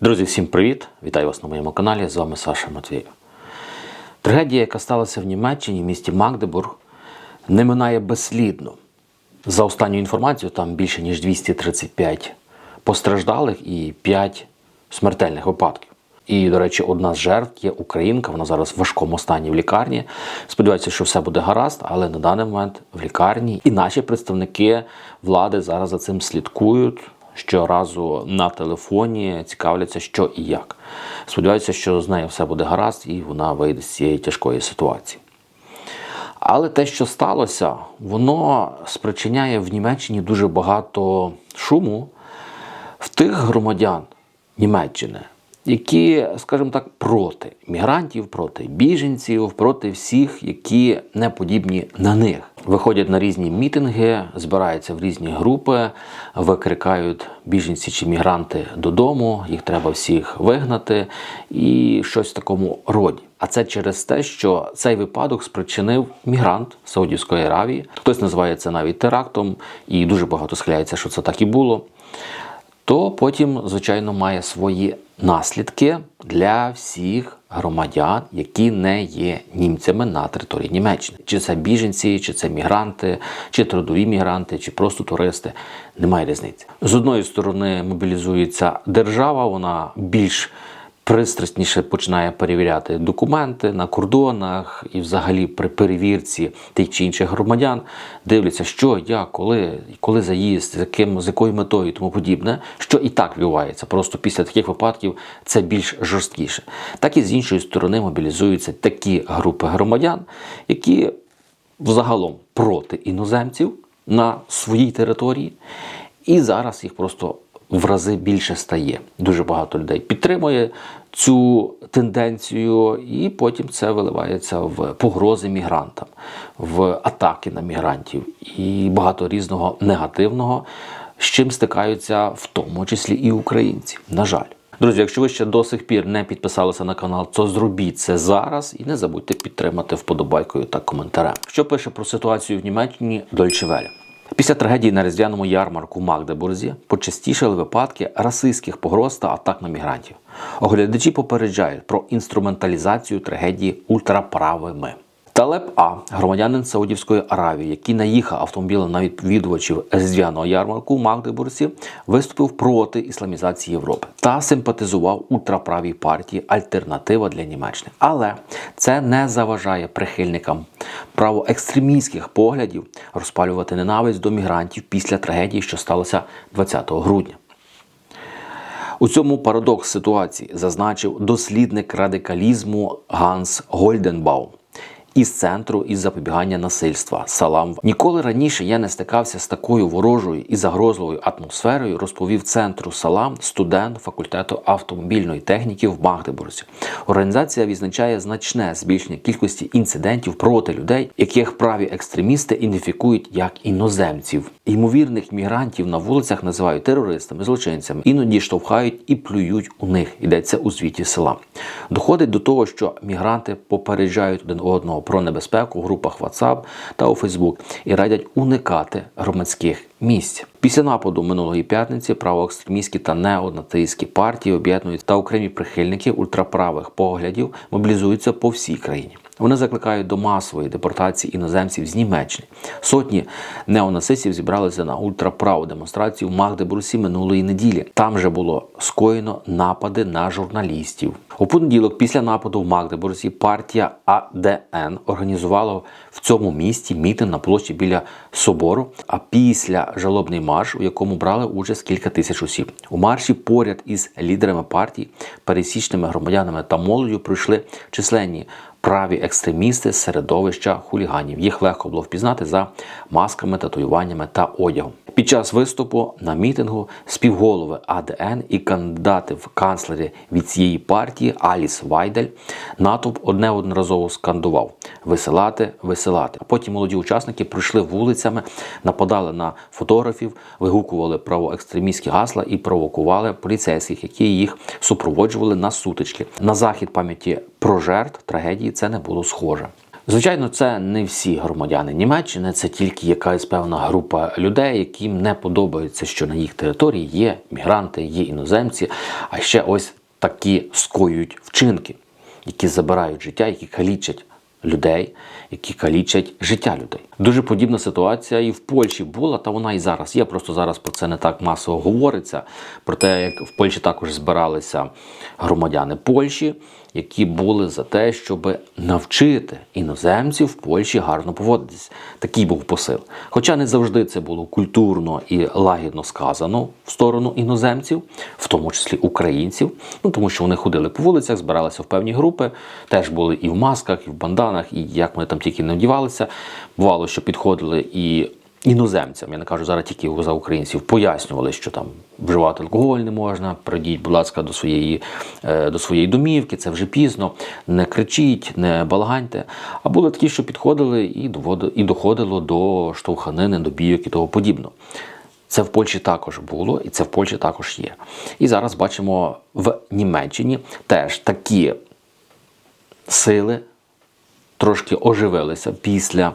Друзі, всім привіт! Вітаю вас на моєму каналі. З вами Саша Матвієв. Трагедія, яка сталася в Німеччині, в місті Магдебург, не минає безслідно. За останню інформацією, там більше ніж 235 постраждалих і 5 смертельних випадків. І, до речі, одна з жертв є українка, вона зараз в важкому стані в лікарні. Сподіваюся, що все буде гаразд, але на даний момент в лікарні. І наші представники влади зараз за цим слідкують. Щоразу на телефоні цікавляться, що і як. Сподіваюся, що з нею все буде гаразд і вона вийде з цієї тяжкої ситуації. Але те, що сталося, воно спричиняє в Німеччині дуже багато шуму в тих громадян Німеччини, які, скажімо так, проти мігрантів, проти біженців, проти всіх, які не подібні на них. Виходять на різні мітинги, збираються в різні групи, викрикають біженці чи мігранти додому, їх треба всіх вигнати, і щось в такому роді. А це через те, що цей випадок спричинив мігрант Саудівської Аравії. Хтось називає це навіть терактом, і дуже багато схиляється, що це так і було то потім, звичайно, має свої наслідки для всіх громадян, які не є німцями на території Німеччини. Чи це біженці, чи це мігранти, чи трудові мігранти, чи просто туристи. Немає різниці. З одної сторони мобілізується держава, вона більш пристрасніше починає перевіряти документи на кордонах і, взагалі, при перевірці тих чи інших громадян дивляться, що як, коли, коли заїзд, з яким з якою метою і тому подібне, що і так відбувається. Просто після таких випадків це більш жорсткіше. Так і з іншої сторони мобілізуються такі групи громадян, які взагалом проти іноземців на своїй території, і зараз їх просто в рази більше стає. Дуже багато людей підтримує цю тенденцію, і потім це виливається в погрози мігрантам, в атаки на мігрантів і багато різного негативного, з чим стикаються в тому числі і українці. На жаль. Друзі, якщо ви ще до сих пір не підписалися на канал, то зробіть це зараз і не забудьте підтримати вподобайкою та коментарем. Що пише про ситуацію в Німеччині Welle? Після трагедії на різдвяному ярмарку в Магдебурзі почастішали випадки расистських погроз та атак на мігрантів. Оглядачі попереджають про інструменталізацію трагедії ультраправими. Талеб А, громадянин Саудівської Аравії, який наїхав автомобілем на відвідувачів різдвяного ярмарку в Магдебурзі, виступив проти ісламізації Європи та симпатизував ультраправій партії Альтернатива для Німеччини. Але це не заважає прихильникам правоекстремістських поглядів розпалювати ненависть до мігрантів після трагедії, що сталося 20 грудня. У цьому парадокс ситуації зазначив дослідник радикалізму Ганс Гольденбаум із центру із запобігання насильства Салам. Ніколи раніше я не стикався з такою ворожою і загрозливою атмосферою, розповів центру Салам студент факультету автомобільної техніки в Магдебурзі. Організація відзначає значне збільшення кількості інцидентів проти людей, яких праві екстремісти ідентифікують як іноземців. Ймовірних мігрантів на вулицях називають терористами, злочинцями, іноді штовхають і плюють у них. Йдеться у звіті села. Доходить до того, що мігранти попереджають один одного про небезпеку в групах WhatsApp та у Facebook і радять уникати громадських місць. Після нападу минулої п'ятниці правоекстремістські та неонатистські партії об'єднують та окремі прихильники ультраправих поглядів мобілізуються по всій країні. Вони закликають до масової депортації іноземців з Німеччини. Сотні неонацистів зібралися на ультраправу демонстрацію в Магдебурзі минулої неділі. Там же було скоєно напади на журналістів. У понеділок, після нападу в Магдебурзі, партія АДН організувала в цьому місті мітинг на площі біля собору. А після жалобний марш, у якому брали участь кілька тисяч осіб. У марші поряд із лідерами партій, пересічними громадянами та молоддю пройшли численні праві екстремісти середовища хуліганів. Їх легко було впізнати за масками, татуюваннями та одягом. Під час виступу на мітингу співголови АДН і кандидати в канцлери від цієї партії Аліс Вайдель натовп одне одноразово скандував висилати, висилати. Потім молоді учасники прийшли вулицями, нападали на фотографів, вигукували правоекстремістські гасла і провокували поліцейських, які їх супроводжували на сутички. На захід пам'яті про жертв трагедії це не було схоже. Звичайно, це не всі громадяни Німеччини, це тільки якась певна група людей, яким не подобається, що на їх території є мігранти, є іноземці, а ще ось такі скоюють вчинки, які забирають життя, які калічать людей, які калічать життя людей. Дуже подібна ситуація і в Польщі була, та вона і зараз є. Просто зараз про це не так масово говориться. Про те, як в Польщі також збиралися громадяни Польщі, які були за те, щоб навчити іноземців в Польщі гарно поводитись. Такий був посил. Хоча не завжди це було культурно і лагідно сказано в сторону іноземців, в тому числі українців, ну тому що вони ходили по вулицях, збиралися в певні групи, теж були і в масках, і в банданах, і як вони там тільки не вдівалися. Бувало, що підходили і іноземцям, я не кажу зараз тільки за українців, пояснювали, що там вживати алкоголь не можна. Прийдіть, будь ласка, до своєї, е, до своєї домівки, це вже пізно. Не кричіть, не балаганьте. А були такі, що підходили і і доходило до штовханини, до бійок і того подібного. Це в Польщі також було, і це в Польщі також є. І зараз бачимо в Німеччині теж такі сили трошки оживилися після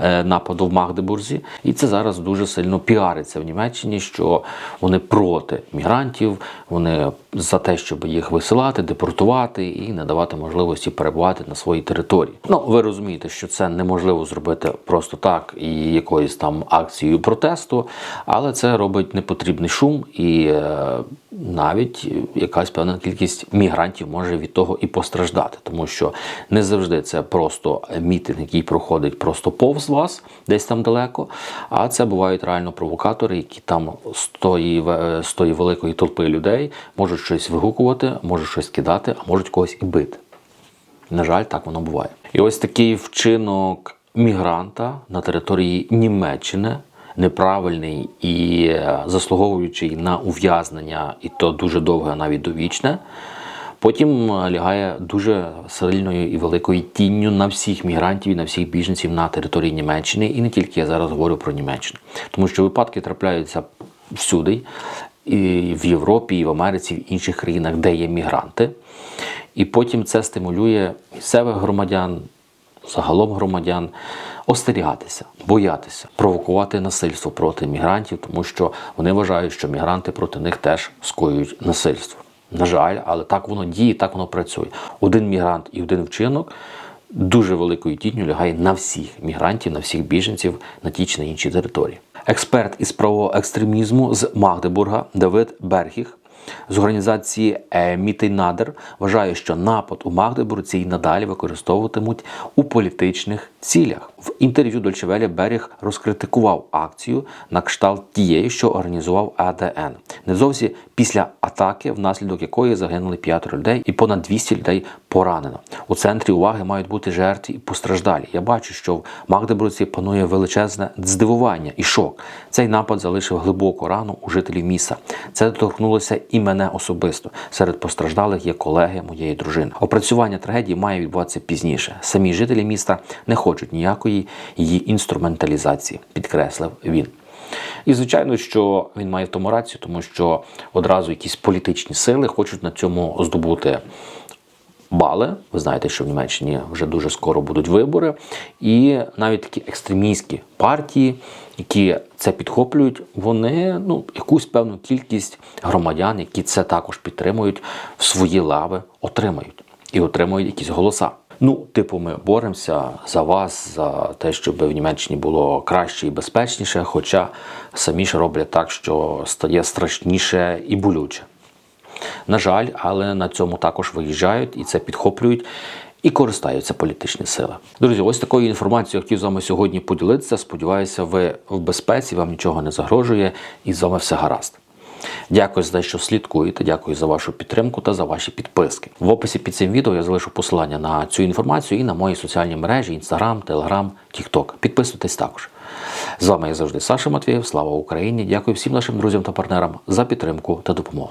е, нападу в Магдебурзі, і це зараз дуже сильно піариться в Німеччині, що вони проти мігрантів, вони за те, щоб їх висилати, депортувати і не давати можливості перебувати на своїй території. Ну ви розумієте, що це неможливо зробити просто так і якоюсь там акцією протесту, але це робить непотрібний шум і е, навіть якась певна кількість мігрантів може від того і постраждати, тому що не завжди це просто мітинг, який проходить просто повз вас, десь там далеко. А це бувають реально провокатори, які там з тої, з тої великої толпи людей можуть щось вигукувати, можуть щось кидати, а можуть когось і бити. На жаль, так воно буває. І ось такий вчинок мігранта на території Німеччини, неправильний і е, заслуговуючий на ув'язнення, і то дуже довге, навіть довічне. Потім е, лягає дуже сильною і великою тінню на всіх мігрантів і на всіх біженців на території Німеччини, і не тільки я зараз говорю про Німеччину, тому що випадки трапляються всюди, і в Європі, і в Америці, і в інших країнах, де є мігранти. І потім це стимулює місцевих громадян, загалом громадян остерігатися, боятися, провокувати насильство проти мігрантів, тому що вони вважають, що мігранти проти них теж скоюють насильство. На жаль, але так воно діє, так воно працює. Один мігрант і один вчинок дуже великою тінню лягає на всіх мігрантів, на всіх біженців на тій чи на іншій території. Експерт із правового екстремізму з Магдебурга Давид Берхіх з організації е, Мітейнадер вважає, що напад у Магдебурзі й надалі використовуватимуть у політичних цілях. В інтерв'ю Дольче Веле Беріг розкритикував акцію на кшталт тієї, що організував АДН. Невдовзі після атаки, внаслідок якої загинули п'ятеро людей і понад 200 людей поранено. У центрі уваги мають бути жертви і постраждалі. Я бачу, що в Магдебурзі панує величезне здивування і шок. Цей напад залишив глибоку рану у жителів міста. Це доторкнулося і мене особисто. Серед постраждалих є колеги моєї дружини. Опрацювання трагедії має відбуватися пізніше. Самі жителі міста не хочуть ніякої її інструменталізації, підкреслив він. І звичайно, що він має в тому рацію, тому що одразу якісь політичні сили хочуть на цьому здобути бали. Ви знаєте, що в Німеччині вже дуже скоро будуть вибори, і навіть такі екстремістські партії, які це підхоплюють, вони ну якусь певну кількість громадян, які це також підтримують, в свої лави отримають і отримують якісь голоса. Ну, типу, ми боремося за вас, за те, щоб в Німеччині було краще і безпечніше, хоча самі ж роблять так, що стає страшніше і болюче. На жаль, але на цьому також виїжджають і це підхоплюють і користаються політичні сили. Друзі, ось такою інформацією хотів з вами сьогодні поділитися. Сподіваюся, ви в безпеці, вам нічого не загрожує, і з вами все гаразд. Дякую за те, що слідкуєте. Дякую за вашу підтримку та за ваші підписки. В описі під цим відео я залишу посилання на цю інформацію і на мої соціальні мережі: Instagram, Telegram, TikTok. Підписуйтесь також. З вами як завжди Саша Матвієв. Слава Україні! Дякую всім нашим друзям та партнерам за підтримку та допомогу.